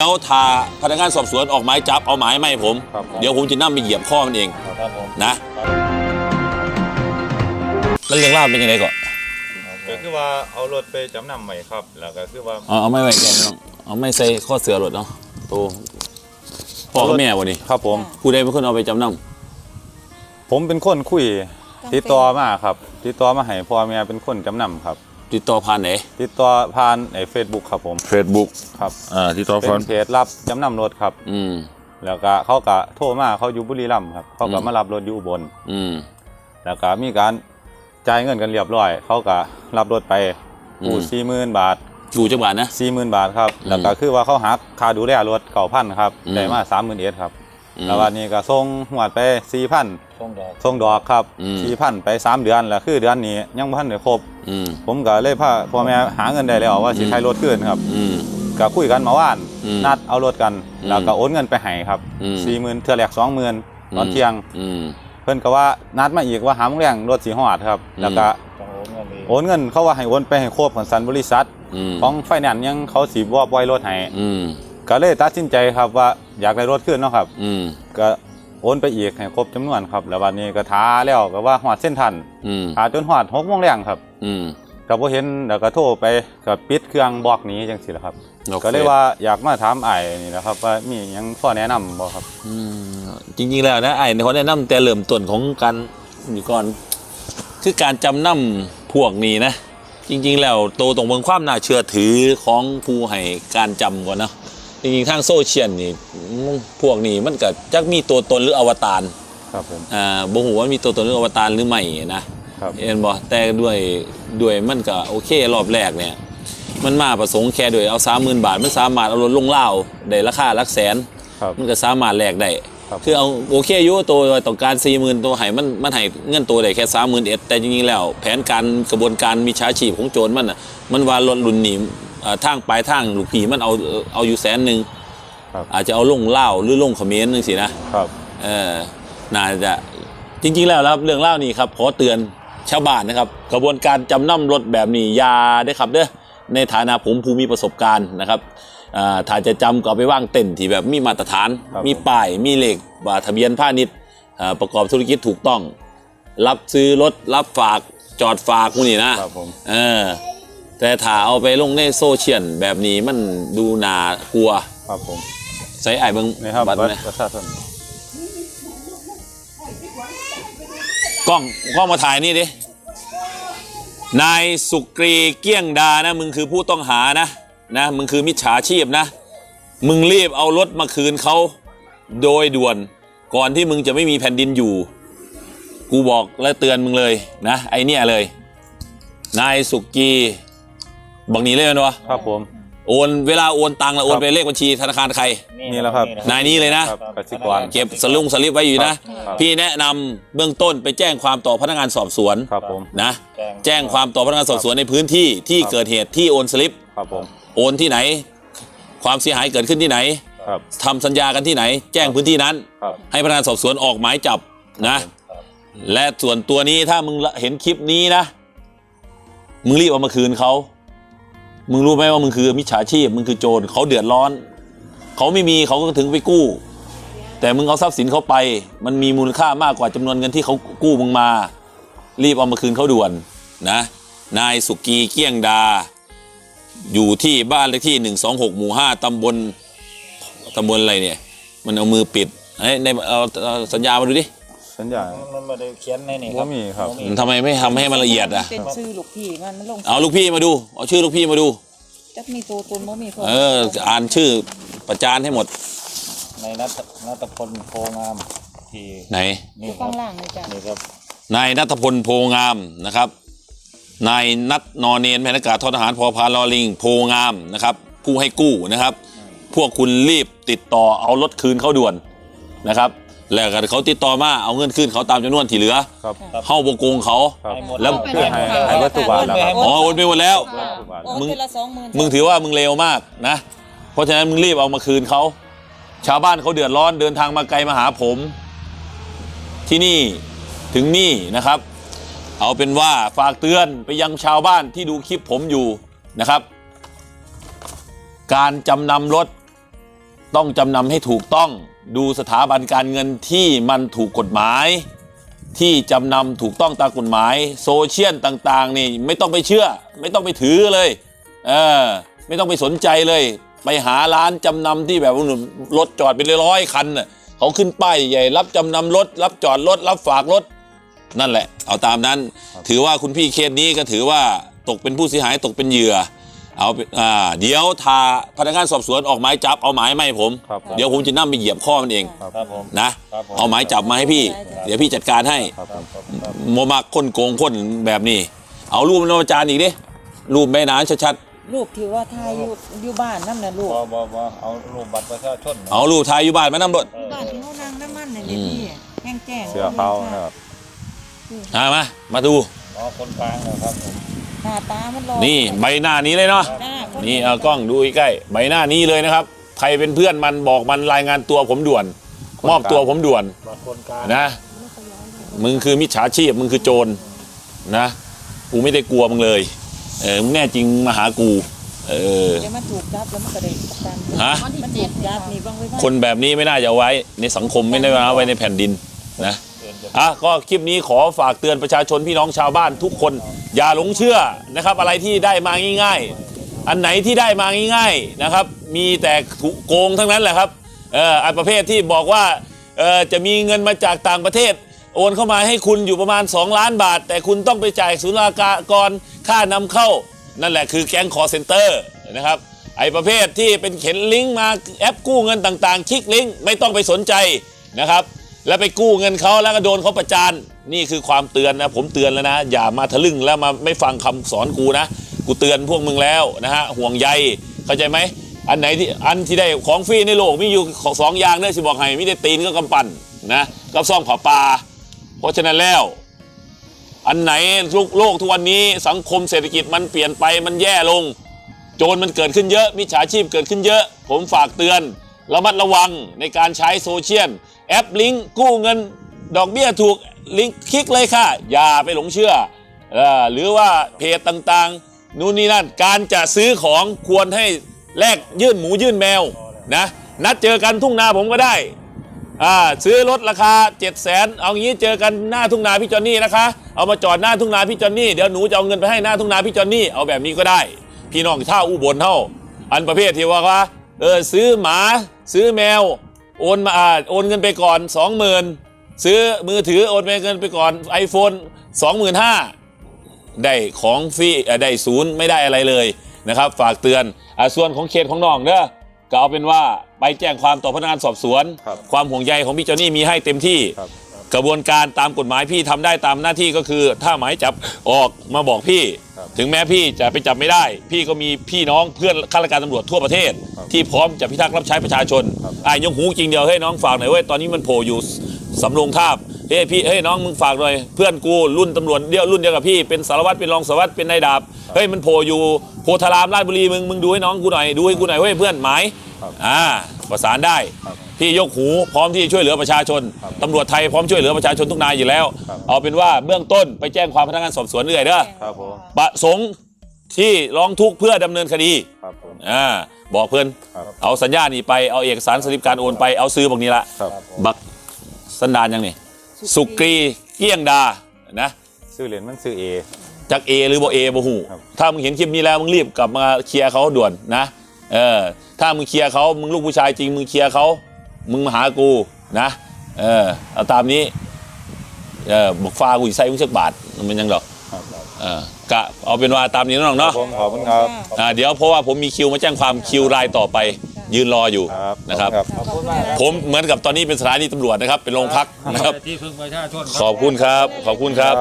แล้วทาพนักงานสอบสวนออกหมายจับเอาหมายไม่ผม ครับผม เดี๋ยวผมจะนั่งไปเหยียบข้อมันเองครับผมนะแล้วเรื่องเล่าวเป็นยังไงก่อนก็คือว่าเอารถไปจำนำใหม่ครับ แล้วก็คือว่าเอาเอาไม่ไว้แกน้องเอาไม่ใส่ข้อเสือหลดเนาะโตพ่อกับแม่วะนี่ครับผม ผู้ใดเป็นคนเอาไปจำนผมเป็นคนคุยติดต่อมาครับติดต่อมาให้พ่อแม่เป็นคนจำนำครับำ ติดต่อผ่านไหนติดต่อผ่านไอ้เฟซบุ๊กครับผมเฟซบุ๊กครับอ่าติดต่อเป็ผ่านนเพจรับจำนำรถครับ อืม แล้วก็เขาก็โทรมาเขาอยู่บุรีรัมย์ครับเขาก็อืม มารับรถอยู่อุบลอืม แล้วก็มีการจ่ายเงินกันเรียบร้อย เขาก็รับรถไปอืกู้มสี่หมื่นบาทอยู่จังหวัดนะ สี่หมื่นบาทครับอืมแล้วก็คือว่าเขาหักค่าดูแลรถเก่าพันครับอืม ได้มาสามหมื่นเอ็ดครับ อืมแล้ววันนี้ก็ส่งหวดไปสี่พัน ช่วงดอกส่งดอกครับอืม สี่พันไปสามเดือนแล้วคือเดือนนี้ยังบ่ทันได้ครบ อืม ผมก็เลยพาพ่อแม่หาเงินได้แล้วว่าสิอืม ใช้รถขึ้นครับอืม ก็คุยกันเมาว่านอืมนัดเอารถกันอืม แล้วก็โอนเงินไปให้ครับอืม สี่หมื่นเทื่อแรกสองหมื่นตอนเที่ยง อืม เพิ่นก็ว่านัดมาอีกว่าหาโมงแรงรถสีหอดครับ อืม แล้วก็ต้องโอนเงินอีกโอนเงินเขาว่าให้โอนไปให้ครบของสันบริษัท อืมของไฟแนนซ์ยังเขาสีบวปล่อยรถให้อืมก็เลยตัดสินใจครับว่าอยากได้รถขึ้นเนาะครับ อืม ก็ โอนไปอีกให้ครบจำนวนครับ แล้ววันนี้ก็ท้าแล้วก็ว่าหอดเส้นทันอืมท้าจนหอดหกโมงแรงครับ อืมก็บ่เห็นแล้วก็โทรไปก็ปิดเครื่องบอกหนี้จังซี่แหละครับโอคก็เลยว่าอยากมาถามไอ้ายนี่นะครับ ว่ามีหยังข้อแนะนำบ่ครับอืมจริงๆแล้วนะไอ้ในเขาแนะนำแต่เริ่มต้นของการอยู่ก่อน คือการจำนำพวกนี้นะ จริง ๆ แล้วโตตรงเบืองความน่าเชื่อถือของผู้ให้การจำก่อนเนาะ จริงๆทางโซเชียลนี่อืมพวกนี้มันก็จักมีตัวตนหรืออวตารครับผมอ่าบ่ฮู้ว่ามีตัวตนหรืออวตารหรือไม่นะครับเอ็นบ่แต่ด้วยด้วยมันก็โอเครอบแรกเนี่ย มันมาประสงค์แค่ด้วยเอา30,000บาทมันสามารถเอารถลงเล่าวได้ราคาหลักแสนครับมันก็สามารถแลกได้ครับคือเอาโอเคอยู่ตัวต้องการ4 0,000ตัวให้มันมันให้เงินตัวได้แค่30,000เอ็ดแต่จริงๆแล้ว แผนการกระบวนการมีช้าชีพของโจรมันน่ะมันว่ารถรุ่นนี้อ่า ทางปลายทางลูกผีมันเอาเอาอยู่แสนหนึ่งครับอาจจะเอาลงเล่าวหรือลงเขมรนึงสินะครับเออน่าจะจริง ๆ แล้วนะครับเรื่องเล่านี่ครับขอเตือนชาวบ้านนะครับ กระบวนการจำนำรถแบบนี้อยาได้อครับเด้อในฐานะผมผู้มีประสบการณ์นะครับอ่าถ้าจะจำก็เอาไปว่างเต็นท์ที่แบบมีมาตรฐานครับมีป้าย มีเลขว่าทะเบียนพาณิชย์อ่าประกอบธุรกิจถูกต้อง รับซื้อรถรับฝากจอดฝากพวกนี้นะครับผมเออ แต่ถ้าเอาไปลงในโซเชียลแบบนี้มันดูน่ากลัวครับผมใส่ไอ้ายเบิงนี่ครับบัตรบัตไหมรประชาชนกล้องกล้องมาถ่ายนี่ดินายสุกรีเกี้ยงดานะมึงคือผู้ต้องหานะนะมึงคือมิจฉาชีพนะ มึงรีบเอารถมาคืนเขาโดยด่วนก่อนที่มึงจะไม่มีแผ่นดินอยู่ กูบอกและเตือนมึงเลยนะ ไอเนี่ยเลย นายสุกี บอกหนี้เลยมันวะครับผม โอนเวลาโอนตังค์แล้วโอนไปเลขบัญชีธนาคารใคร นี่แหละครับ นายนี้เลยนะ ครับกสิกร เก็บสลุงสลิปไว้อยู่นะ ครับ พี่แนะนำเบื้องต้นไปแจ้งความต่อพนักงานสอบสวนครับผม นะ แจ้งความต่อพนักงานสอบสวนในพื้นที่ที่ครับเกิดเหตุที่โอนสลิป ครับผม โอนที่ไหน ความเสียหายเกิดขึ้นที่ไหนครับ ทำสัญญากันที่ไหน แจ้งพื้นที่นั้น ครับ ให้พนักงานสอบสวนออกหมายจับนะ และส่วนตัวนี้ถ้ามึงเห็นคลิปนี้นะ มึงรีบเอามาคืนเขา มึงรู้ไหมว่ามึงคือมิจฉาชีพมึงคือโจรเขาเดือดร้อน เขาไม่มีเขาก็ถึงไปกู้ แต่มึงเอาทรัพย์สินเขาไป มันมีมูลค่ามากกว่าจำนวนเงินที่เขากู้มึงมา รีบเอามาคืนเขาด่วนนะ นายสุกีเกี้ยงดา อยู่ที่บ้านเลขที่ 126 หมู่ 5ตำบลตำบลอะไรเนี่ย มันเอามือปิดเฮ้ยในเอาสัญญามาดูดิ สัญญา มันไม่ได้เขียนในนี่คบ่รับมีครับ ทำไมไม่ทำให้มันละเอียดอะ เป็นชื่อลูกพี่มันมันลงเอาลูกพี่มาดู เอาชื่อลูกพี่มาดู จักมีตัวตนบ่มีคนเออ อ่านชื่อประจานให้หมด ในนัทนัทพลโพงามที่ไหน นี่ครัข้าบงล่างเลยจ้ะนี่ครับนายนัทพลโพงามนะครับ นายนัทนอเนนแพนากาศทอทหารพอพานลอลิง โพงามนะครับ ผู้ให้กู้นะครับ พวกคุณรีบติดต่อเอารถคืนเขาด่วนนะครับ แล้วก็เขาติดต่อมาเอาเงินคืนเขาตามจำนวนที่เหลือครับเข้าบโกงเขา ครับให้หมดแล้ว คือให้ให้วัตถุบาทแล้วครับ อ๋อโอนไปหมดแล้วโอนมึงเดือนละสองหมื่นมึงถือว่ามึงเลวมากนะ เพราะฉะนั้นมึงรีบเอามาคืนเขา ชาวบ้านเขาเดือดร้อนเดินทางมาไกลมาหาผม ที่นี่ถึงนี่นะครับ เอาเป็นว่าฝากเตือนไปยังชาวบ้านที่ดูคลิปผมอยู่นะครับ การจำนำรถ ต้องจำนำให้ถูกต้อง ดูสถาบันการเงินที่มันถูกกฎหมาย ที่จำนำถูกต้องตามกฎหมาย โซเชียลต่างๆ นี่ไม่ต้องไปเชื่อ ไม่ต้องไปถือเลยเออไม่ต้องไปสนใจเลย ไปหาร้านจำนำที่แบบว่ารถจอดเป็นร้อยๆคันน่ะเขาขึ้นป้ายใหญ่รับจำนำรถ รับจอดรถ รับฝากรถ นั่นแหละ เอาตามนั้น ถือว่าคุณพี่เคสนี้ก็ถือว่าตกเป็นผู้เสียหายตกเป็นเหยื่อ เอาเป็นอ่าเดี๋ยวทาพนักงานสอบสวนออกหมายจับเอาหมายมาให้ผม ครับผม เดี๋ยวผมจะนั่งไปเหยียบข้อมันเองครับผม นะ ครับผม เอาหมายจับมาให้พี่ เดี๋ยวพี่จัดการให้ครับผมครับโมมาคนโกงคนแบบนี้ เอารูปมันมาจานอีกดิรูปแม่น้ำชัดรูปที่ว่าถ่ายอยู่อยู่บ้านนั่นน่ะลูกบ่บ่บ่เอารูปบัตรประชาชนๆเอารูปถ่ายอยู่บ้านมานั่งรถเออบ้านที่เขานั่งน้ำมันน่ะเด็พี่แห้งแจ้งเสื้อเขานะครับอ่ามามาดูอ๋อคนกลางนะครับผม หน้าตามันรอนี่ใบหน้านี้เลยเนาะหน้าคนี่เอากล้องดูใกล้ๆใบหน้านี้เลยนะครับ ใครเป็นเพื่อนมันบอกมันรายงานตัวผมด่วน มอบตัวผมด่วนบัตรคนกลางนะ มึงคือมิจฉาชีพมึงคือโจรนะกูไม่ได้กลัวมึงเลย เออมึงแน่จริงมาหากู เออ เดี๋ยวมันถูกจับแล้วมันก็ได้ประกันฮะ มันถูกจับนี่บ้างไว้บ้างคนแบบนี้ไม่น่าจะเอาไว้ในสังคมไม่ได้เอาไว้ในแผ่นดินนะเตื อะก็คลิปนี้ขอฝากเตือนประชาชนพี่น้องชาวบ้านทุกคน อย่าหลงเชื่อนะครับ อะไรที่ได้มาง่าย ๆ อันไหนที่ได้มาง่าย ๆนะครับ มีแต่ถูกโกงทั้งนั้นแหละครับเอออันประเภทที่บอกว่าเออจะมีเงินมาจากต่างประเทศ โอนเข้ามาให้คุณอยู่ประมาณ 2 ล้านบาท แต่คุณต้องไปจ่ายศุลกากรค่านำเข้า นั่นแหละคือแก๊งคอเซ็นเตอร์นะครับไอ้ประเภทที่เป็นเข็นลิงก์มาแอปกู้เงินต่างๆ คลิกลิงก์ไม่ต้องไปสนใจนะครับ แล้วไปกู้เงินเขาแล้วก็โดนเขาประจานนี่คือความเตือนนะผมเตือนแล้วนะ อย่ามาทะลึ่งแล้วมาไม่ฟังคำสอนกูนะ กูเตือนพวกมึงแล้วนะฮะห่วงใยเข้าใจไหมอันไหนที่อันที่ได้ของฟรีในโลกมีอยู่สองอย่างเนี่ยสิบอกให้ม่ได้ตีนก็กำปั้นนะกับซ่องผาปลาเพราะฉะนั้นแล้ว อันไหนโลกโลกทุกวันนี้สังคมเศรษฐกิจมันเปลี่ยนไปมันแย่ลง โจรมันเกิดขึ้นเยอะมิจฉาชีพเกิดขึ้นเยอะ ผมฝากเตือน ระมัดระวังในการใช้โซเชียลแอปลิงก์กู้เงินดอกเบี้ยถูกลิงก์คลิกเลยค่ะ อย่าไปหลงเชื่ออหรือว่าเพจต่างๆ นู่นนี่นั่นการจะซื้อของควรให้แลกยื่นหมูยื่นแมวนะนัดเจอกันทุ่งนาผมก็ได้ซื้อรถราคา 7 0 0 0 0นเอางี้เจอกันหน้าทุ่งนาพี่จอนนี่นะคะ เอามาจอดหน้าทุ่งนาพี่จอนนี่เดี๋ยวหนูจะเอาเงินไปให้หน้าทุ่งนาพี่จอนนี่เอาแบบนี้ก็ได้ พี่น้องท่าอุบลเท่า อันประเภทที่ว่าว่าเออซื้อหมา ซื้อแมวโอนมาอ่าโอนเงินไปก่อน 20,000 ซื้อมือถือโอนไปเงินไปก่อน iPhone 25,000ได้ของฟรีเอ่อได้ศูนย์ไม่ได้อะไรเลยนะครับ ฝากเตือนอ่าส่วนของเขตของน้องเด้อก็เอาเป็นว่าไปแจ้งความต่อพนักงานสอบสวนครับความห่วงใยของพี่จอนนี่มีให้เต็มที่ครับกระบวนการตามกฎหมายพี่ทำได้ตามหน้าที่ก็คือ ถ้าหมายจับออกมาบอกพี่ครับ ถึงแม้พี่จะไปจับไม่ได้ พี่ก็มีพี่น้องเพื่อนข้าราชการตำรวจทั่วประเทศครับที่พร้อมจะพิทักษ์รับใช้ประชาชนครับอะยกหูจริงเดียวเฮ้ยน้องฝากหน่อยเว้ยตอนนี้มันโผล่อยู่สำโรงทาบเฮ้ยพี่เฮ้ยน้องมึงฝากหน่อยเพื่อนกูรุ่นตำรวจเดียวรุ่นเดียวกับพี่เป็นสารวัตรเป็นรองสารวัตรเป็นนายดาบเฮ้ยมันโผล่อยู่โพธารามราชบุรีมึงมึงดูให้น้องกูหน่อยดูให้กูหน่อยเว้ยเพื่อนหมายครับอ่าประสานได้ ครับพี่ยกหูพร้อมที่จะช่วยเหลือประชาชนครับตำรวจไทยพร้อมช่วยเหลือประชาชนทุกนายอยู่แล้วครับเอาเป็นว่าเบื้องต้นไปแจ้งความพนักงานสอบสวนเรื่อยเด้อครับผมประสงค์ที่ร้องทุกข์เพื่อดำเนินคดีครับผมอ่าบอกเพื่อนครับเอาสัญญานี่ไปเอาเอกสารสลิปการโอนไปเอาซื้อพวกนี้ละครับบักสันดานยังนี่สุกรีเกี้ยงดานะชื่อเหรียญมันชื่อเอจากเอหรือบ่เอบ่หูครับถ้ามึงเห็นคลิปนี้แล้วมึงรีบกลับมาเคลียร์เขาด่วนนะเออถ้ามึงเคลียร์เขามึงลูกผู้ชายจริงมึงเคลียร์เขา มึงมาหากูนะเออเอาตามนี้เออบอกฟ้ากูอีกใส่มึงสักบาทมันยังดอกครับเออกะเอาเป็นว่าตามนี้น้องครัเนาะบผมขอบคุณครับ อ่าเดี๋ยวเพราะว่าผมมีคิวมาแจ้งความคิวรายต่อไป ยืนรออยู่ครับนะครับขอบณขอบคุณมากครับผมเหมือนกับตอนนี้เป็นสถานีตำรวจนะครับ เป็นโรงพักนะครับ ที่พึ่งประชาชนขอบคุณครับ ขอบคุณครับ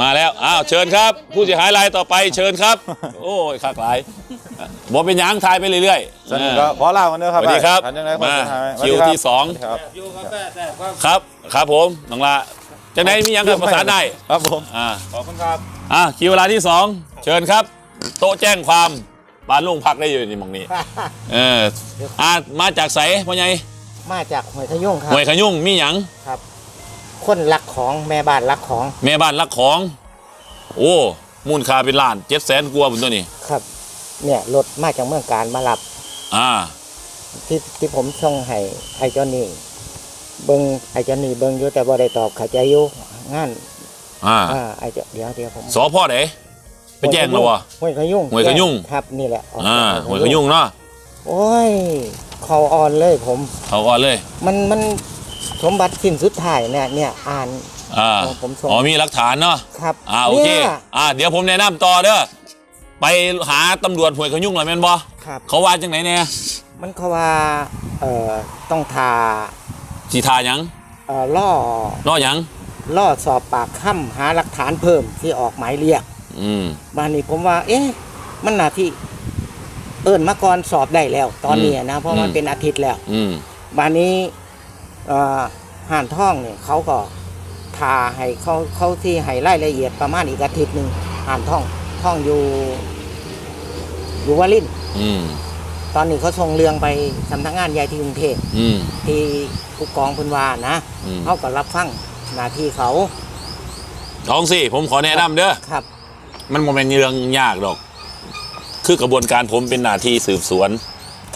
มาแล้ว อ้าว เชิญครับ ผู้เสียหายรายต่อไป เชิญครับ โอ้ยคักหลาย บอกเป็นหยังทายไปเรื่อยๆสวัสดีครับขอลาวันเด้อครับสวัสดีครับอันยังไงมาสวัสดีรับคิวที่สองสวัสดีครับอยู่กับแม่แต่ความครับ ครับผมน้องละจากไหนมีหยังกับประสานได้ครับผม อ่าขอบคุณครับ อ่าคิวเวลาที่สองเชิญครับ โต๊ะแจ้งความบ้านลุงพักได้อยู่นี่หมองนี้ เอออ่ามาจากไสพ่อใหญ่มาจากหวยทะยุ่งครับ หวยขยุ่งมีหยังคนรักของแม่บ้านรักของแม่บ้านรักของ โอ้มูลค่าเป็นล้านเจ็ดแสนกว่าบนตัวนี้ ครับ เนี่ยรถมาจากเมืองการมารับอ่า ที่ที่ผมส่งให้ไอ้เจ้านี่เบิงไอ้เจ้านี่เบิงอยู่แต่บ่ได้ตอบเข้าใจอยู่งานอ่าอ่าไอ้เจ้าเดี๋ยวเดี๋ยวผมสอพ่อไหนไปแจ้งเราวะห้วยขยุ่งห้วยขยุ่งครับนี่แหละกอ่าจากหัวยขยุ่งเนาะโอ้ยเขาอ่อนเลยผมเขาก่อนเลย มันมันสมบัติสิ้นสุดท้ายเนี่ยเนี่ยอ่านอ่าผมส่งอ๋อมีหลักฐานเนาะครับอ่าโอเคนี่ยอ่าเดี๋ยวผมแนะนำต่อเด้อ ไปหาตำรวจหวยเขายุ่งหน่อยแม่นบ่ครับ เขาว่าจังไหนแน่มันเขาว่าเอ่อต้องทาสีทาหยังเอ่อล่อล่อหยังล่อสอบปากค่ำหาหลักฐานเพิ่มที่ออกหมายเรียกอืม บ้านนี้ผมว่า เอ๊ะ มันหนาที่ เอิญมาก่อนสอบได้แล้ว ตอนนี้นะ เพราะมันเป็นอาทิตย์แล้ว อืมบ้านนี้เอ่อห่านท่องเนี่ยเขาก็ทาให้เขาเขาที่ให้รายละเอียดประมาณอีกอาทิตย์หนึ่งห่านท่อง ท่องอยู่อยู่วาลินอืมตอนนี้เขาส่งเรื่องไปสำนักงานใหญ่ที่กรุงเทพอืม ที่ผู้กองพุนวานะอืม เขาก็รับฟังหน้าที่เขาท้องสิผมขอแนะนำเด้อ ครับ มันโมเมนเรื่องยากหรอก คือกระบวนการผมเป็นหน้าที่สืบสวน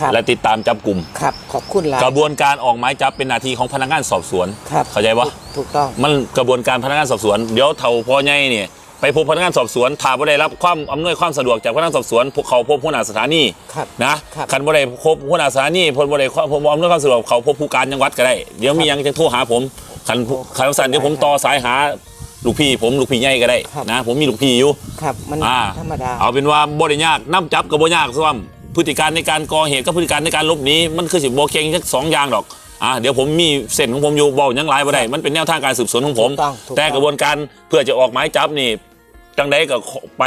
ครับและติดตามจับกลุ่ม ครับขอบคุณหลาย กระบวนการออกหมายจับเป็นหน้าที่ของพนักงานสอบสวน ครับเข้าใจปะ ถูกต้อง มันกระบวนการพนักงานสอบสวน เดี๋ยวเท่าพอใหญ่เนี่ย ไปพบพนักงานสอบสวนถ้าบ่ได้รับความอำนวยความสะดวกจากพนักงานสอบสวนพวกเขาพบผู้หน้าสถานีครับนะครับคันบ่ได้พบผู้หน้าสถานีพลบ่ได้พบอำนวยความสะดวกเขาพบผู้การจังหวัดก็ได้เดี๋ยวมีหยังจะโทรหาผมคันคันสั่นเดี๋ยวผมต่อสายหาลูกพี่ผมลูกพี่ใหญ่ก็ได้ครับนะผมมีลูกพี่อยู่ครับมันอ่าธรรมดาเอาเป็นว่าบ่ได้ยากน้ำจับก็บ่ยากซ่วมพฤติการในการก่อเหตุกับพฤติการในการหลบหนีมันคือสิบ่เก่งแค่สองอย่างดอกอ่าเดี๋ยวผมมีเส้นของผมอยู่เว้าหยังหลายบ่ได้ มันเป็นแนวทางการสืบสวนของผมถูกต้องถูกต้องแต่กระบวนการเพื่อจะออกหมายจับนี่ จังใดก็ไป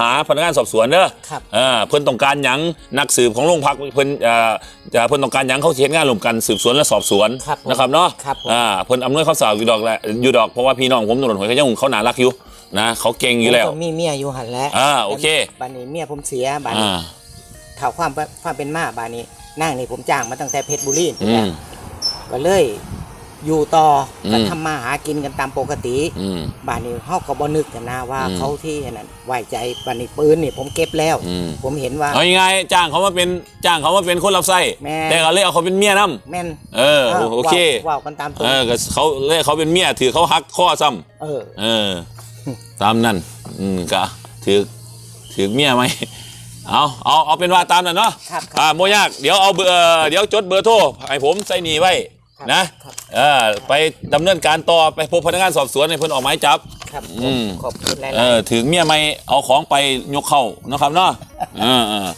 หาพนักงานสอบสวนเด้อครับ อ่าเพิ่นต้องการหยังนักสืบของโรงพักเพิ่นเอ่อเอ่อเพิ่นต้องการหยังเขาสิเฮ็ดงานร่วมกันสืบสวนและสอบสวนครับผมนะครับเนาะครับผม อ่าเพิ่นอำนวยความสะดวกอยู่ดอกแหละอยู่ดอกเพราะว่าพี่น้องผมตำรวจหวยเขายังเขาน่ารักอยู่นะเขาเก่งอยู่แล้ว ผมก็มีเมียอยู่หันแหล้วอ่าโอเคบ้านนี้เมียผมเสียบ้านนี้อ่าเท่าความความเป็นมาบ้านนี้นั่งนี่ผมจ้างมาตั้งแต่เพชรบุรีอืม ก็เลย อยู่ต่ออมก็ทำมาหากินกันตามปกติอืม บ้านนี้เฮาก็บ่นึกกันนะว่าอืม เขาที่นั่นไว้ใจบ้านนี้ปืนนี่ผมเก็บแล้ว อืมผมเห็นว่า เอายังไงจ้างเขามาเป็นจ้างเขามาเป็นคนรับใช้แม่ แต่เขาเลยเอาเขาเป็นเมียนํแม่นเออโอโอเคว้าวกันตามตัวเออก็เขาเลยเขาเป็นเมียถือเขาหักข้อซ้ำ เออ เออ ตามนั่นอืมก็ถือถือเมียไหมเอาเอาเอาเป็นว่าตามนั่นเนาะครับครับ อ่าโมยาก เดี๋ยวเอาเบอร์เดี๋ยวจดเบอร์โทรให้ผมใส่หนีไว้ ครับนะครับเออไปดำเนินการต่อไปพบพนักงานสอบสวนให้เพิ่นออกหมายจับ ครับอืม ขอบคุณหลายเออถึงเมียไม่เอาของไปยกเข้านะครับเนาะเออเออ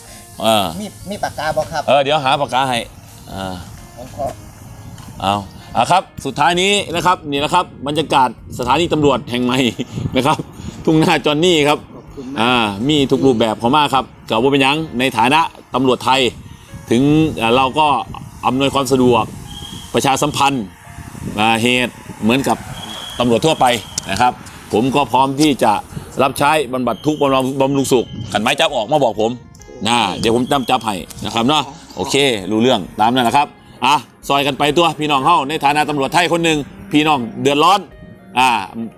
เออๆมีมีปากกาบ่ครับเออเดี๋ยวหาปากกาให้อ่า ผมขอ เอาอะครับ สุดท้ายนี้นะครับนี่นะครับบรรยากาศสถานีตำรวจแห่งใหม่ นะครับ ทุ่งนาจอนนี่ครับขอบคุณมาก อ่ามีทุกรูปแบบเขามากครับกับว่าเป็นหยังในฐานะตำรวจไทย ถึงอ่าเราก็อำนวยความสะดวก ประชาสัมพันธ์อ่าเหตุเหมือนกับตำรวจทั่วไปนะครับ ผมก็พร้อมที่จะรับใช้บำบัดทุกข์บำรุงบำรุงสุขขันไม้จับออกมาบอกผมนะเดี๋ยวผมจำจับให้นะครับเนาะโอเค รู้เรื่องตามนั้นแหละครับอะซอยกันไปตัวพี่น้องเฮาในฐานะตำรวจไทยคนหนึ่งพี่น้องเดือดร้อนอ่า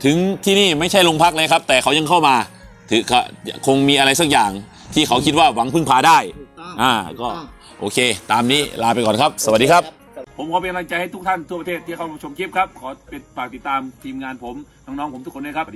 ถึงที่นี่ไม่ใช่โรงพักเลยครับ แต่เขายังเข้ามาถือเขาคงมีอะไรสักอย่างที่เขาคิดว่าหวังพึ่งพาได้ถูกต้องอ่าก็ถูกต้องโอเค ตามนี้ลาไปก่อนครับ สวัสดีครับ ผมขอเป็นกำลังใจให้ทุกท่านทั่วประเทศที่เข้ามาชมคลิปครับ ขอเป็นฝากติดตามทีมงานผมน้องๆผมทุกคนด้วยครับ